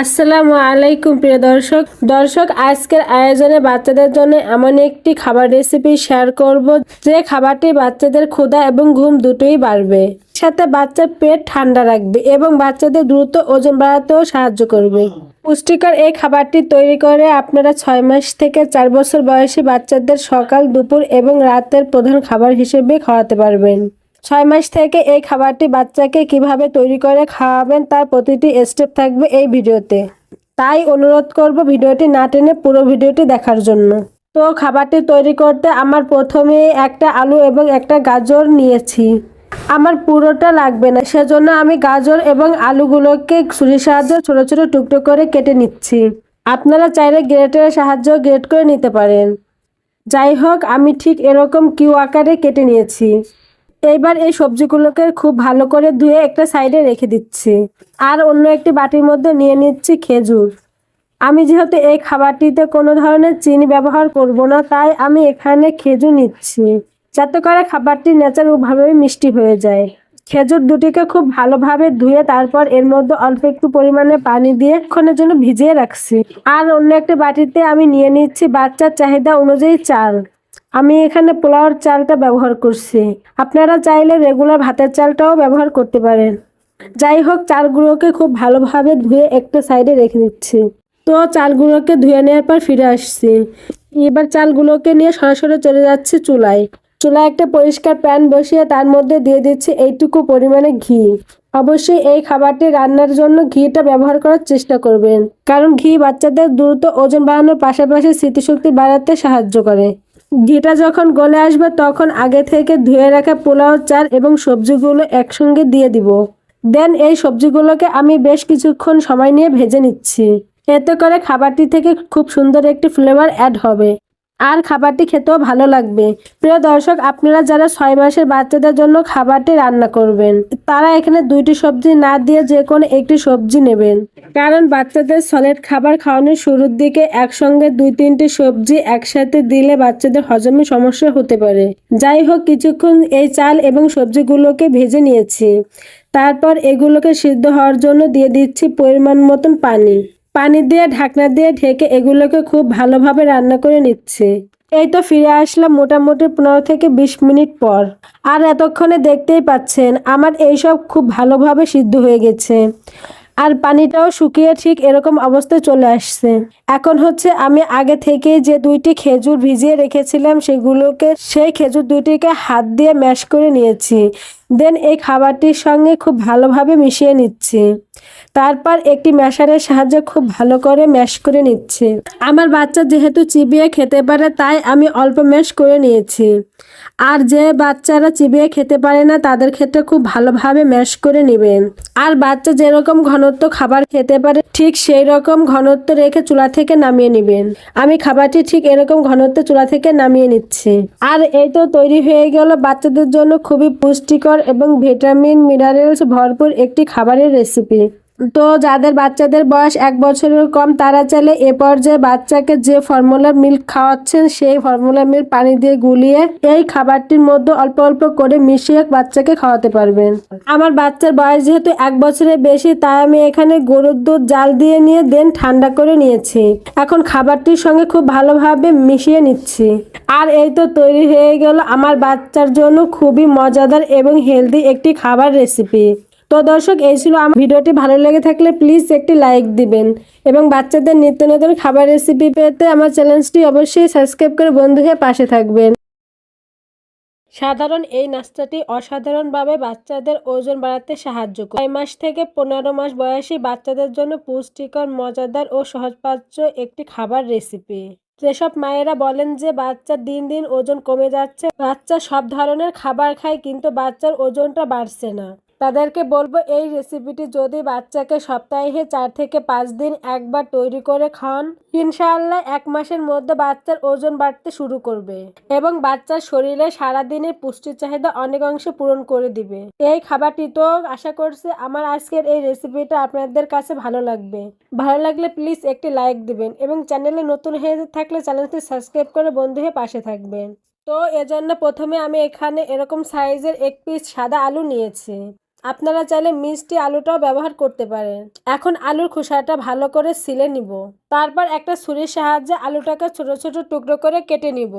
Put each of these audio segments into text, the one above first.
আসসালামু আলাইকুম প্রিয় দর্শক। দর্শক, আজকের আয়োজনে বাচ্চাদের জন্য এমন একটি খাবার রেসিপি শেয়ার করব, যে খাবারটি বাচ্চাদের ক্ষুধা এবং ঘুম দুটোই বাড়বে। সাথে বাচ্চার পেট ঠান্ডা রাখবে এবং বাচ্চাদের দ্রুত ওজন বাড়াতেও সাহায্য করবে। পুষ্টিকর এই খাবারটি তৈরি করে আপনারা ছয় মাস থেকে চার বছর বয়সী বাচ্চাদের সকাল, দুপুর এবং রাতের প্রধান খাবার হিসেবে খাওয়াতে পারবেন। ছয় মাস থেকে এই খাবারটি বাচ্চাকে কীভাবে তৈরি করে খাওয়াবেন তার প্রতিটি স্টেপ থাকবে এই ভিডিওতে। তাই অনুরোধ করব ভিডিওটি না টেনে পুরো ভিডিওটি দেখার জন্য। তো খাবারটি তৈরি করতে আমার প্রথমে একটা আলু এবং একটা গাজর নিয়েছি। আমার পুরোটা লাগবে না, সেজন্য আমি গাজর এবং আলুগুলোকে ছুরির সাহায্যে ছোট ছোট টুকরো করে কেটে নিচ্ছি। আপনারা চাইলে গ্রেটের সাহায্য গ্রেট করে নিতে পারেন। যাই হোক, আমি ঠিক এরকম কিউ আকারে কেটে নিয়েছি। এইবার এই সবজিগুলোকে খুব ভালো করে ধুয়ে একটা সাইডে রেখে দিচ্ছি। আর অন্য একটি বাটির মধ্যে নিয়ে নিচ্ছি খেজুর। আমি যেহেতু এই খাবারটিতে কোনো ধরনের চিনি ব্যবহার করব না, তাই আমি এখানে খেজুর নিচ্ছি। যাতে করে খাবারটি ন্যাচারালভাবে মিষ্টি হয়ে যায়। খেজুর দুটিকে খুব ভালোভাবে ধুয়ে তারপর এর মধ্যে অল্প একটু পরিমাণে পানি দিয়ে ক্ষণের জন্য ভিজিয়ে রাখছি। আর অন্য একটি বাটিতে আমি নিয়ে নিচ্ছি বাচ্চার চাহিদা অনুযায়ী চাল। আমি এখানে পোলাওর চালটা ব্যবহার করছি। আপনারা চাইলে রেগুলার ভাতের চালটাও ব্যবহার করতে পারেন। যাই হোক, চালগুলোকে খুব ভালোভাবে ধুয়ে একটা সাইডে রেখে দিচ্ছি। তো চালগুলোকে ধুয়ে নেওয়ার পর ফিরে আসছি। এবার চালগুলোকে নিয়ে সরাসরি চলে যাচ্ছে চুলায়। চুলায় একটা পরিষ্কার প্যান বসিয়ে তার মধ্যে দিয়ে দিচ্ছি এইটুকু পরিমাণে ঘি। অবশ্যই এই খাবারটি রান্নার জন্য ঘিটা ব্যবহার করার চেষ্টা করবেন। কারণ ঘি বাচ্চাদের দ্রুত ওজন বাড়ানোর পাশাপাশি স্মৃতিশক্তি বাড়াতে সাহায্য করে। ঘিটা যখন গলে আসবে, তখন আগে থেকে ধুয়ে রাখা পোলাও চাল এবং সবজিগুলো একসঙ্গে দিয়ে দিব। দেন এই সবজিগুলোকে আমি বেশ কিছুক্ষণ সময় নিয়ে ভেজে নিচ্ছি। এতে করে খাবারটি থেকে খুব সুন্দর একটি ফ্লেভার অ্যাড হবে। আর খাবারটি খেতেও ভালো লাগবে। প্রিয় দর্শক, আপনারা যারা ছয় মাসের বাচ্চাদের জন্য খাবারটি রান্না করবেন, তারা এখানে দুইটি সবজি না দিয়ে যে কোনো একটি সবজি নেবেন। কারণ বাচ্চাদের সলিড খাবার খাওয়ানোর শুরুর দিকে একসঙ্গে দুই তিনটি সবজি একসাথে দিলে বাচ্চাদের হজমে সমস্যা হতে পারে। যাই হোক, কিছুক্ষণ এই চাল এবং সবজিগুলোকে ভেজে নিয়েছি। তারপর এগুলোকে সিদ্ধ হওয়ার জন্য দিয়ে দিচ্ছি পরিমাণ মতন পানি। পানি দিয়ে, ঢাকনা দিয়ে ঢেকে এগুলোকে খুব ভালোভাবে রান্না করে নিচ্ছে। এই তো ফিরে আসলাম মোটামুটি পনেরো থেকে বিশ মিনিট পর। আর এতক্ষণে দেখতেই পাচ্ছেন, আমার এইসব খুব ভালোভাবে সিদ্ধ হয়ে গেছে। আর পানিটাও শুকিয়ে ঠিক এরকম অবস্থায় চলে আসছে। এখন হচ্ছে আমি আগে থেকে যে দুইটি খেজুর ভিজিয়ে রেখেছিলাম সেগুলোকে, সেই খেজুর দুইটিকে হাত দিয়ে ম্যাশ করে নিয়েছি। দেন এই খাবারটির সঙ্গে খুব ভালোভাবে মিশিয়ে নিচ্ছি। তারপর একটি ম্যাশারের সাহায্যে খুব ভালো করে ম্যাশ করে নিচ্ছে। আমার বাচ্চা যেহেতু চিবিয়ে খেতে পারে, তাই আমি অল্প ম্যাশ করে নিয়েছি। আর যে বাচ্চারা চিবিয়ে খেতে পারে না, তাদের ক্ষেত্রে খুব ভালোভাবে ম্যাশ করে নেবেন। আর বাচ্চা যেরকম ঘনত্ব খাবার খেতে পারে, ঠিক সেই রকম ঘনত্ব রেখে চুলা থেকে নামিয়ে নেবেন। আমি খাবারটি ঠিক এরকম ঘনত্ব চুলা থেকে নামিয়ে নিচ্ছি। আর এই তো তৈরি হয়ে গেল বাচ্চাদের জন্য খুবই পুষ্টিকর এবং ভিটামিন, মিনারেলস ভরপুর একটি খাবারের রেসিপি। তো যাদের বাচ্চাদের বয়স এক বছরের কম, তারা চাইলে এ পর্যায়ে বাচ্চাকে যে ফর্মুলা মিল্ক খাওয়াচ্ছেন, সেই ফর্মুলা মিল্ক পানি দিয়ে গুলিয়ে এই খাবারটির মধ্যে অল্প অল্প করে মিশিয়ে বাচ্চাকে খাওয়াতে পারবেন। আমার বাচ্চার বয়স যেহেতু এক বছরের বেশি, তাই আমি এখানে গরুর দুধ জাল দিয়ে নিয়ে দেন ঠান্ডা করে নিয়েছি। এখন খাবারটির সঙ্গে খুব ভালোভাবে মিশিয়ে নিচ্ছি। আর এই তো তৈরি হয়ে গেল আমার বাচ্চার জন্য খুবই মজাদার এবং হেলদি একটি খাবার রেসিপি। তো দর্শক, এই ছিল আমার ভিডিওটি। ভালো লেগে থাকলে প্লিজ একটি লাইক দিবেন এবং বাচ্চাদের নিত্য নতুন খাবার রেসিপি পেতে আমার চ্যানেলটি অবশ্যই সাবস্ক্রাইব করে বন্ধু হয়ে পাশে থাকবেন। সাধারণ এই নাস্তাটি অসাধারণভাবে বাচ্চাদের ওজন বাড়াতে সাহায্য করে। ছয় মাস থেকে পনেরো মাস বয়সী বাচ্চাদের জন্য পুষ্টিকর, মজাদার ও সহজপাচ্য একটি খাবার রেসিপি যেসব মায়েরা বলেন যে বাচ্চার দিন দিন ওজন কমে যাচ্ছে, বাচ্চা সব ধরনের খাবার খায় কিন্তু বাচ্চার ওজনটা বাড়ছে না। তাদেরকে বলব, এই রেসিপিটি যদি বাচ্চাকে সপ্তাহে চার থেকে পাঁচ দিন একবার তৈরি করে খান ইনশাআল্লাহ এক মাসের মধ্যে বাচ্চার ওজন বাড়তে শুরু করবে এবং বাচ্চার শরীরে সারাদিনের পুষ্টির চাহিদা অনেক অংশে পূরণ করে দিবে। এই খাবারটি তো আশা করছি আমার আজকের এই রেসিপিটা আপনাদের কাছে ভালো লাগবে। ভালো লাগলে প্লিজ একটি লাইক দিবেন এবং চ্যানেলে নতুন হয়ে থাকলে চ্যানেলটি সাবস্ক্রাইব করে বন্ধু হয়ে পাশে থাকবেন। তো এজন্য প্রথমে আমি এখানে এরকম সাইজের এক পিস সাদা আলু নিয়েছি। আপনারা চাইলে মিষ্টি আলুটাও ব্যবহার করতে পারেন। এখন আলুর খোসাটা ভালো করে সিলে নিব। তারপর একটা ছুরির সাহায্যে আলুটাকে ছোট ছোট টুকরো করে কেটে নিব।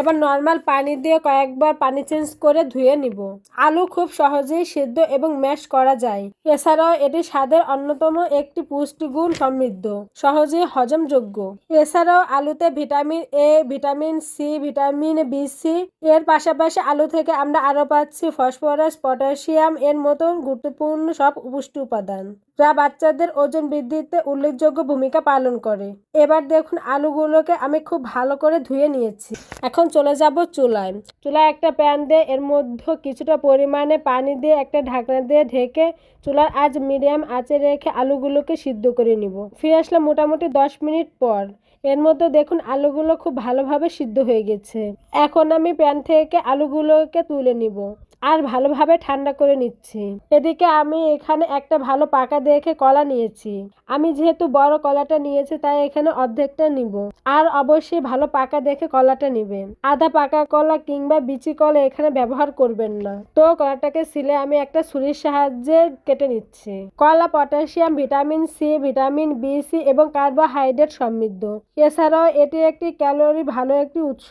এবার নর্মাল পানি দিয়ে কয়েকবার পানি চেঞ্জ করে ধুয়ে নিব। আলু খুব সহজেই সিদ্ধ এবং ম্যাশ করা যায়। এছাড়াও এটি স্বাদের অন্যতম একটি পুষ্টিগুণ সমৃদ্ধ সহজেই হজমযোগ্য। এছাড়াও আলুতে vitamin A vitamin C vitamin B C এর পাশাপাশি আলু থেকে আমরা আরও পাচ্ছি ফসফরাস, পটাশিয়াম, এর মতন গুরুত্বপূর্ণ সব পুষ্টি উপাদান, যা বাচ্চাদের ওজন বৃদ্ধিতে উল্লেখযোগ্য ভূমিকা পালন করে। এবার দেখুন আলুগুলোকে আমি খুব ভালো করে ধুয়ে নিয়েছি। এখন চলে যাব চুলায়। চুলায় একটা প্যান দিয়ে এর মধ্যে কিছুটা পরিমাণে পানি দিয়ে একটা ঢাকনা দিয়ে ঢেকে চুলার আজ মিডিয়াম আঁচে রেখে আলুগুলোকে সিদ্ধ করে নিব। ফিরে আসলাম মোটামুটি দশ মিনিট পর। এর মধ্যে দেখুন আলুগুলো খুব ভালোভাবে সিদ্ধ হয়ে গেছে। এখন আমি প্যান থেকে আলুগুলোকে তুলে নিব। আর ভালোভাবে ঠান্ডা করে নিচ্ছি। এদিকে আমি এখানে একটা ভালো পাকা দেখে কলা নিয়েছি। আমি যেহেতু বড় কলাটা নিয়েছি, তাই এখানে অর্ধেকটা নিব। আর অবশ্যই ভালো পাকা দেখে কলাটা নেবেন। আধা পাকা কলা কিংবা বিচি কলা এখানে ব্যবহার করবেন না। তো কলাটাকে সিলে আমি একটা ছুরির সাহায্যে কেটে নিচ্ছি। কলা, potassium, vitamin C, vitamin B, C এবং কার্বোহাইড্রেট সমৃদ্ধ। এছাড়াও এটি একটি ক্যালোরি ভালো একটি উৎস।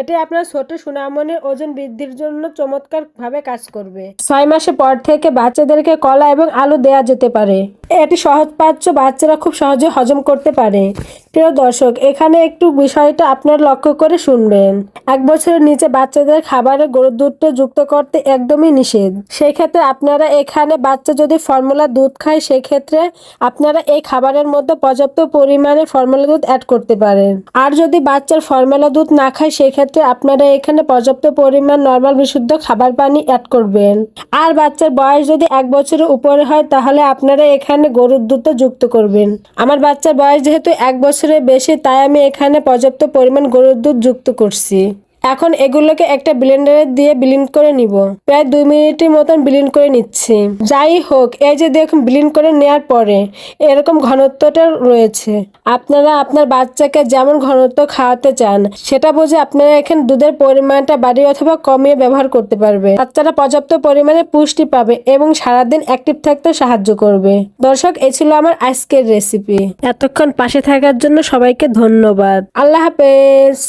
এটি আপনার ছোট সুনামনের ওজন বৃদ্ধির জন্য চমৎকার ভাবে কাজ করবে। ছয় মাসে পর থেকে বাচ্চাদেরকে কলা এবং আলু দেয়া যেতে পারে। এটি সহজ পাচ্য বাচ্চারা খুব সহজে হজম করতে পারে। প্রিয় দর্শক, এখানে একটু বিষয়টা আপনার লক্ষ্য করে শুনবেন। এক বছরের নিচে বাচ্চাদের খাবারে গরুর দুধটা যুক্ত করতে একদমই নিষেধ। সেই ক্ষেত্রে আপনারা এখানে বাচ্চা যদি ফর্মুলা দুধ খায়, সেক্ষেত্রে আপনারা এই খাবারের মধ্যে পর্যাপ্ত পরিমাণে ফর্মুলা দুধ অ্যাড করতে পারেন। আর যদি বাচ্চার ফর্মুলা দুধ না খায়, সেক্ষেত্রে আপনারা এখানে পর্যাপ্ত পরিমাণ নর্মাল বিশুদ্ধ খাবার পানি অ্যাড করবেন। আর বাচ্চার বয়স যদি এক বছরের উপরে হয়, তাহলে আপনারা এখানে গরুর দুধটা যুক্ত করবেন। আমার বাচ্চার বয়স যেহেতু এক বছরের বেশি, তাই আমি এখানে পর্যাপ্ত পরিমাণ গরুর দুধ যুক্ত করছি। এখন এগুলোকে একটা ব্লেন্ডারে দিয়ে ব্লিন্ড করে নিব। প্রায় দুই মিনিটের মতন ব্লিন্ড করে নিচ্ছি। যাই হোক, এই যে দেখুন ব্লিন্ড করে নেওয়ার পরে এরকম ঘনত্বটা রয়েছে। আপনারা আপনার বাচ্চাকে যেমন ঘনত্ব খাওয়াতে চান, সেটা বুঝে আপনারা এখানে দুধের পরিমাণটা বাড়িয়ে অথবা কমিয়ে ব্যবহার করতে পারবে। বাচ্চারা পর্যাপ্ত পরিমাণে পুষ্টি পাবে এবং সারাদিন অ্যাক্টিভ থাকতে সাহায্য করবে। দর্শক, এ ছিল আমার আজকের রেসিপি এতক্ষণ পাশে থাকার জন্য সবাইকে ধন্যবাদ। আল্লাহ হাফেজ।